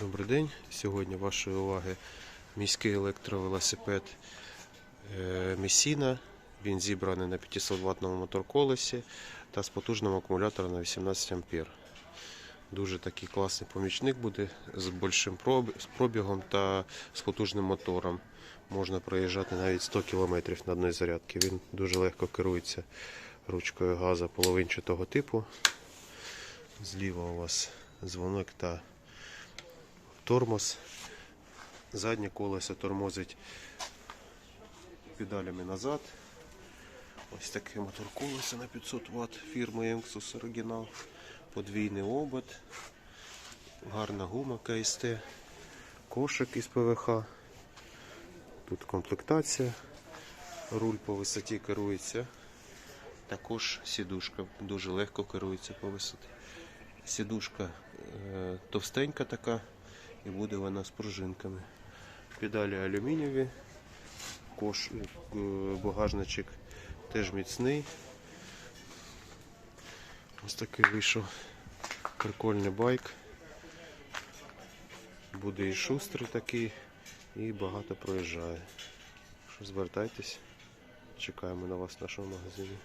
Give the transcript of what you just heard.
Добрий день. Сьогодні вашої уваги міський електровелосипед е, Месіна. Він зібраний на 500 ваттному моторколесі та з потужним акумулятором на 18 ампер. Дуже такий класний помічник буде з з пробігом та з потужним мотором. Можна проїжджати навіть 100 км на одній зарядці. Він дуже легко керується ручкою газу половинчатого типу. Зліва у вас дзвоник та тормоз. Заднє колесо тормозить педалями назад. Ось таке мотор колеса на 500 Вт фірми Enxus оригінал. Подвійний обод. Гарна гума КСТ. Кошик із ПВХ. Тут комплектація. Руль по висоті керується. Також сідушка дуже легко керується по висоті. Сідушка е, товстенька така і буде вона з пружинками. Педалі алюмінієві, кош, е, багажничок теж міцний. Ось такий вийшов прикольний байк. Буде і шустрий такий, і багато проїжджає. Що звертайтесь, чекаємо на вас в нашому магазині.